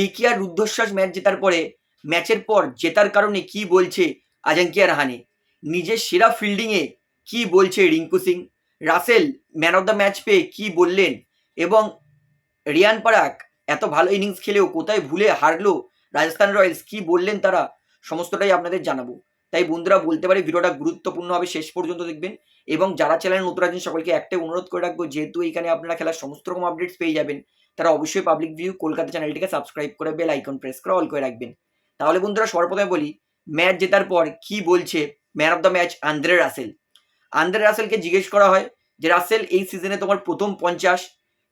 KKR রুদ্ধশ্বাস match জেতার পরে, ম্যাচের পর জেতার কারণে কি বলছে আজাঙ্কিয়া রাহানে? নিজের সেরা ফিল্ডিংয়ে কি বলছে Rinku Singh? Russell man of the match পেয়ে কি বললেন? এবং রিয়ান পারাক এত ভালো ইনিংস খেলেও কোথায় ভুলে হারলো রাজস্থান রয়্যালস? কি বললেন তারা? সমস্তটাই আপনাদের জানাব। তাই বন্ধুরা, বলতে পারি ভিডিওটা গুরুত্বপূর্ণ হবে শেষ পর্যন্ত দেখবেন এবং যারা চ্যানেল নতুন আছেন, সকলকে একটাই অনুরোধ করে রাখব, যেহেতু এখানে আপনারা খেলার সমস্ত রকম আপডেটস পেয়ে যাবেন তারা অবশ্যই পাবলিক ভিউ কলকাতা চ্যানেলটিকে সাবস্ক্রাইব করে বেল আইকন প্রেস করে অল করে রাখবেন। তাহলে বন্ধুরা সর্বপ্রথমে বলি ম্যাচ জেতার পর কি বলছে man of the match Andre Russell. Andre রাসেলকে জিজ্ঞেস করা হয় যে, রাসেল, এই সিজনে তোমার প্রথম পঞ্চাশ?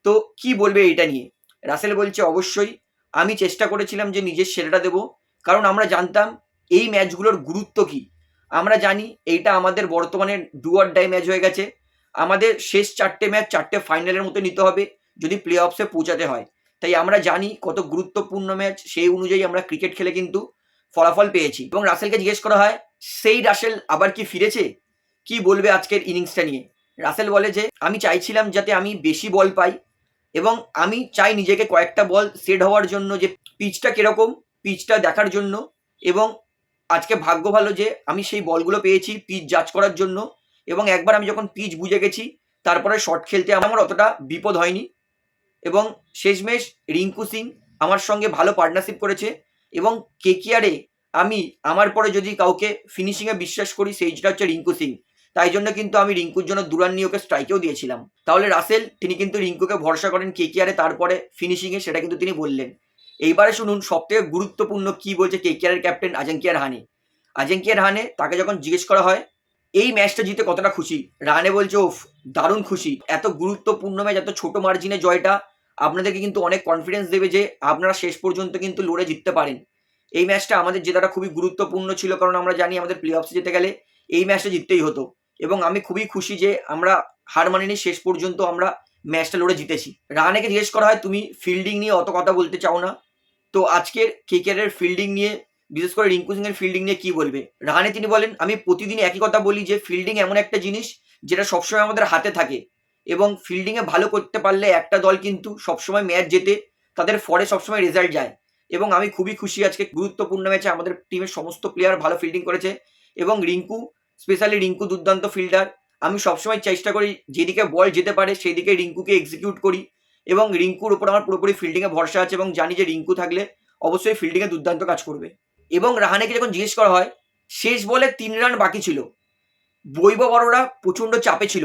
তো কি বলবে এটা নিয়ে? রাসেল বলছে, অবশ্যই। আমি চেষ্টা করেছিলাম যে নিজের সেরাটা দেবো। কারণ আমরা জানতাম এই ম্যাচগুলোর গুরুত্ব কি। আমরা জানি এইটা আমাদের বর্তমানে ডুয়ার ডাই ম্যাচ হয়ে গেছে। আমাদের শেষ চারটে ম্যাচ চারটে ফাইনালের মতো নিতে হবে। যদি প্লে অফসে পৌঁছাতে হয়। তাই আমরা জানি কত গুরুত্বপূর্ণ ম্যাচ সেই অনুযায়ী আমরা ক্রিকেট খেলে কিন্তু ফলাফল পেয়েছি। এবং রাসেলকে জিজ্ঞেস করা হয়, সেই রাসেল আবার কি ফিরেছে? কি বলবে আজকের ইনিংসটা নিয়ে? রাসেল বলে যে, আমি চাইছিলাম যাতে আমি বেশি বল পাই এবং আমি চাই নিজেকে কয়েকটা বল সেট হওয়ার জন্য যে পিচটা কীরকম পিচটা দেখার জন্য এবং আজকে ভাগ্য ভালো যে আমি সেই বলগুলো পেয়েছি পিচ জাজ করার জন্য এবং একবার আমি যখন পিচ বুঝে গেছি, তারপরে শট খেলতে আমার অতটা বিপদ হয়নি। এবং শেষমেশ রিঙ্কু সিং আমার সঙ্গে ভালো পার্টনারশিপ করেছে এবং কেকিয়ারে আমি আমার পরে যদি কাউকে ফিনিশিংয়ে বিশ্বাস করি সেইটা হচ্ছে রিঙ্কু সিং। তাই জন্য কিন্তু আমি রিঙ্কুর জন্য দুরান ওকে স্ট্রাইকেও দিয়েছিলাম। তাহলে রাসেল, তিনি কিন্তু রিঙ্কুকে ভরসা করেন কেকিয়ারে তারপরে ফিনিশিংয়ে সেটা কিন্তু তিনি বললেন। এইবারে শুনুন, সবথেকে গুরুত্বপূর্ণ কি বলছে কেকিয়ারের ক্যাপ্টেন আজঙ্কিয়া রাহানে আজঙ্কিয়া হানে তাকে যখন জিজ্ঞেস করা হয়, এই ম্যাচটা জিতে কতটা খুশি? রানে বলছে ওফ দারুণ খুশি। এত গুরুত্বপূর্ণ ম্যাচ এত ছোট মার্জিনে জয়টা আপনাদেরকে কিন্তু অনেক কনফিডেন্স দেবে যে আপনারা শেষ পর্যন্ত কিন্তু লড়ে জিততে পারেন। এই ম্যাচটা আমাদের জেতাটা খুবই গুরুত্বপূর্ণ ছিল, কারণ আমরা জানি আমাদের প্লে অফসে যেতে গেলে এই ম্যাচটা জিততেই হতো। এবং আমি খুবই খুশি যে আমরা হার মানিনি, শেষ পর্যন্ত আমরা ম্যাচটা লড়ে জিতেছি। রাহানেকে জিজ্ঞেস করা হয়, তুমি ফিল্ডিং নিয়ে অত কথা বলতে চাও না? তো আজকের কেকেআরের ফিল্ডিং নিয়ে, বিশেষ করে রিঙ্কু সিং এর ফিল্ডিং নিয়ে কি বলবে? রাহানে তিনি বলেন, আমি প্রতিদিন একই কথা বলি যে ফিল্ডিং এমন একটা জিনিস যেটা সবসময় আমাদের হাতে থাকে। এবং ফিল্ডিংয়ে ভালো করতে পারলে একটা দল কিন্তু সবসময় ম্যাচ জেতে তাদের ফরে সবসময় রেজাল্ট যায়। এবং আমি খুবই খুশি আজকে, গুরুত্বপূর্ণ ম্যাচে আমাদের টিমের সমস্ত প্লেয়ার ভালো ফিল্ডিং করেছে এবং রিঙ্কু স্পেশালি রিঙ্কু দুর্দান্ত ফিল্ডার আমি সবসময় চেষ্টা করি যেদিকে বল যেতে পারে সেই দিকে রিঙ্কুকে এক্সিকিউট করি এবং রিঙ্কুর উপর আমার পুরোপুরি ফিল্ডিংয়ে ভরসা আছে এবং জানি যে রিঙ্কু থাকলে অবশ্যই ফিল্ডিংয়ে দুর্দান্ত কাজ করবে। এবং রাহানেকে যখন জিজ্ঞেস করা হয়, শেষ বলে তিন রান বাকি ছিল। বৈভব বড়রা প্রচণ্ড চাপে ছিল।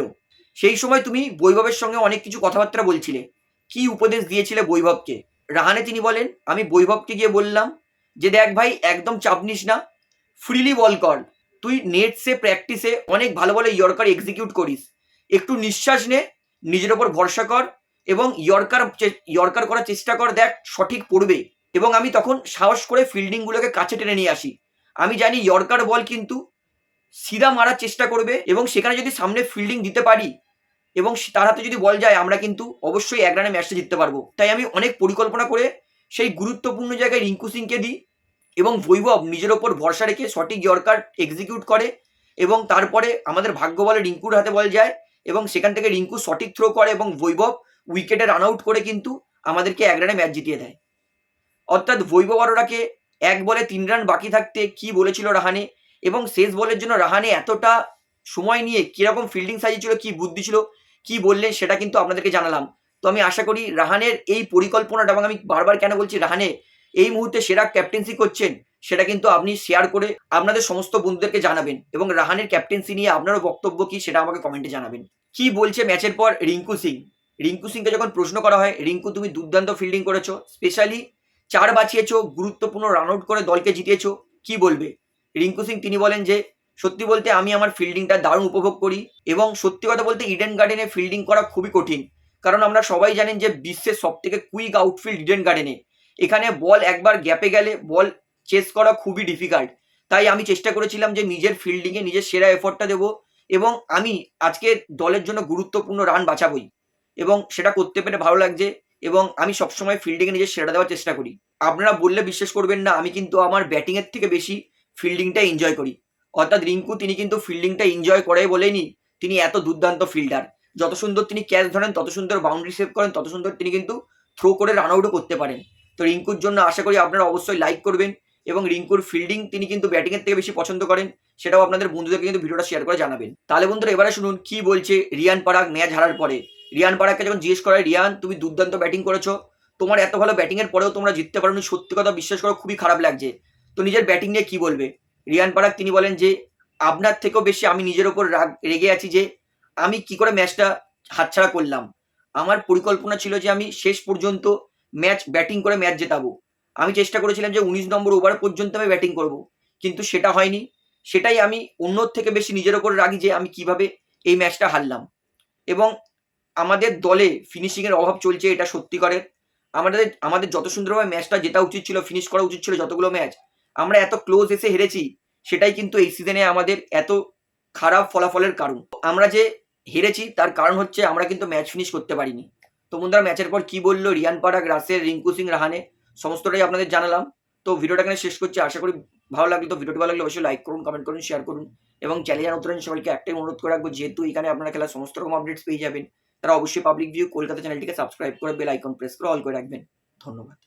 সেই সময় তুমি বৈভবের সঙ্গে অনেক কিছু কথাবার্তা বলছিলে। কি উপদেশ দিয়েছিলে বৈভবকে? রাহানে তিনি বলেন, আমি বৈভবকে গিয়ে বললাম যে, দেখ ভাই, একদম চাপ নিস না। ফ্রিলি বল কর। তুই নেটসে প্র্যাকটিসে অনেক ভালো ভালো ইয়র্কার এক্সিকিউট করিস। একটু নিঃশ্বাস নে, নিজের ওপর ভরসা কর এবং ইয়র্কার ইয়র্কার করার চেষ্টা কর, দেখ সঠিক পড়বে। এবং আমি তখন সাহস করে ফিল্ডিংগুলোকে কাছে টেনে নিয়ে আসি। আমি জানি ইয়র্কার বল কিন্তু সিধা মারার চেষ্টা করবে এবং সেখানে যদি সামনে ফিল্ডিং দিতে পারি এবং তার হাতে যদি বল যায়, আমরা কিন্তু অবশ্যই এক রানে ম্যাচটা জিততে পারব। তাই আমি অনেক পরিকল্পনা করে সেই গুরুত্বপূর্ণ জায়গায় রিঙ্কু সিংকে দিই এবং বৈভব নিজের ওপর ভরসা রেখে সঠিক ইয়র্কার এক্সিকিউট করে এবং তারপরে আমাদের ভাগ্য বলে রিঙ্কুর হাতে বল যায় এবং সেখান থেকে রিঙ্কু সঠিক থ্রো করে এবং বৈভব উইকেটে রান আউট করে কিন্তু আমাদেরকে এক রানে ম্যাচ জিতিয়ে দেয়। অর্থাৎ বৈভব অরোরাকে এক বলে তিন রান বাকি থাকতে কি বলেছিল রাহানে এবং শেষ বলের জন্য রাহানে এতটা সময় নিয়ে কীরকম ফিল্ডিং সাজিয়েছিল কি বুদ্ধি ছিল, কি বললেন সেটা কিন্তু আপনাদেরকে জানালাম। তো আমি আশা করি রাহানের এই পরিকল্পনাটা এবং আমি বারবার কেন বলছি রাহানে, এই মুহূর্তে সেরা ক্যাপ্টেন্সি করছেন, সেটা কিন্তু আপনি শেয়ার করে আপনাদের সমস্ত বন্ধুদেরকে জানাবেন এবং রাহানের ক্যাপ্টেন্সি নিয়ে আপনারও বক্তব্য কি সেটা আমাকে কমেন্টে জানাবেন। কি বলছে ম্যাচের পর রিঙ্কু সিং? রিঙ্কু সিংকে যখন প্রশ্ন করা হয়, রিঙ্কু, তুমি দুর্দান্ত ফিল্ডিং করেছ স্পেশালি চার বাঁচিয়েছো, গুরুত্বপূর্ণ রান আউট করে দলকে জিতিয়েছো, কি বলবে? রিঙ্কু সিং তিনি বলেন যে সত্যি বলতে আমি আমার ফিল্ডিংটা দারুণ উপভোগ করি এবং সত্যি কথা বলতে ইডেন গার্ডেনে ফিল্ডিং করা খুবই কঠিন। কারণ আমরা সবাই জানেন যে বিশ্বের সব থেকে কুইক আউটফিল্ড ইডেন গার্ডেনে এখানে বল একবার গ্যাপে গেলে বল চেস করা খুবই ডিফিকাল্ট তাই আমি চেষ্টা করেছিলাম যে নিজের ফিল্ডিংয়ে নিজের সেরা এফোর্টটা দেবো এবং আমি আজকে দলের জন্য গুরুত্বপূর্ণ রান বাঁচাবই এবং সেটা করতে পেরে ভালো লাগছে এবং আমি সবসময় ফিল্ডিংয়ে নিজের সেরা দেওয়ার চেষ্টা করি। আপনারা বললে বিশ্বাস করবেন না, আমি কিন্তু আমার ব্যাটিংয়ের থেকে বেশি ফিল্ডিংটা এনজয় করি। অর্থাৎ রিঙ্কু, তিনি কিন্তু ফিল্ডিংটা এনজয় করে বলেনি। তিনি এত দুর্দান্ত ফিল্ডার যত সুন্দর তিনি ক্যাচ ধরেন, তত সুন্দর বাউন্ডারি সেভ করেন, তত সুন্দর তিনি কিন্তু থ্রো করে রান আউটও করতে পারেন। তো রিঙ্কুর জন্য আশা করি আপনারা অবশ্যই লাইক করবেন এবং রিঙ্কুর ফিল্ডিং তিনি কিন্তু ব্যাটিংয়ের থেকে বেশি পছন্দ করেন, সেটাও আপনাদের বন্ধুদেরকে কিন্তু ভিডিওটা শেয়ার করে জানাবেন। তাহলে বন্ধুরা, এবারে শুনুন, কি বলছে রিয়ান পারাগ ম্যাচ হারার পরে? রিয়ান পারাগকে যখন জিজ্ঞেস করা রিয়ান, তুমি দুর্দান্ত ব্যাটিং করেছ। তোমার এত ভালো ব্যাটিংয়ের পরেও তোমরা জিততে পারোনি। সত্যি কথা বিশ্বাস করো, খুবই খারাপ লাগছে। তো নিজের ব্যাটিং নিয়ে কি বলবে? রিয়ান পারাগ তিনি বলেন যে, আপনার থেকেও বেশি আমি নিজের ওপর রাগ রেগে আছি যে, আমি কি করে ম্যাচটা হাতছাড়া করলাম। আমার পরিকল্পনা ছিল যে, আমি শেষ পর্যন্ত ম্যাচ ব্যাটিং করে ম্যাচ জেতাবো। আমি চেষ্টা করেছিলাম যে, উনিশ নম্বর ওভার পর্যন্ত আমি ব্যাটিং করব। কিন্তু সেটা হয়নি। সেটাই আমি অন্যর থেকে বেশি নিজের ওপর রাগি যে, আমি কীভাবে এই ম্যাচটা হারলাম। এবং আমাদের দলে ফিনিশিংয়ের অভাব চলছে, এটা সত্যিকারের আমাদের আমাদের যত সুন্দরভাবে ম্যাচটা জেতা উচিত ছিল ফিনিশ করা উচিত ছিল যতগুলো ম্যাচ আমরা এত ক্লোজ এসে হেরেছি, সেটাই কিন্তু এই সিজনে আমাদের এত খারাপ ফলাফলের কারণ। আমরা যে হেরেছি, তার কারণ হচ্ছে আমরা কিন্তু ম্যাচ ফিনিশ করতে পারিনি। তো বন্ধুরা ম্যাচের পর কি বলল রিয়ান পারাগ, রাসেল, রিঙ্কু সিং, রাহানে? সমস্তটাই আপনাদের জানালাম। তো ভিডিওটা এখানে শেষ করছি। আশা করি ভালো লাগল। তো ভিডিওটি ভালো লাগলে অবশ্যই লাইক করুন কমেন্ট করুন শেয়ার করুন। এবং চ্যানেল নতুন সবাইকে একটাই অনুরোধ করে রাখব, যেহেতু এখানে আপনারা খেলার সমস্ত রকম আপডেটস পেয়ে যাবেন, তারা অবশ্যই পাবলিক ভিউ কলকাতা চ্যানেলটিকে সাবস্ক্রাইব করে বেল আইকন প্রেস করে অল করে রাখবেন। ধন্যবাদ।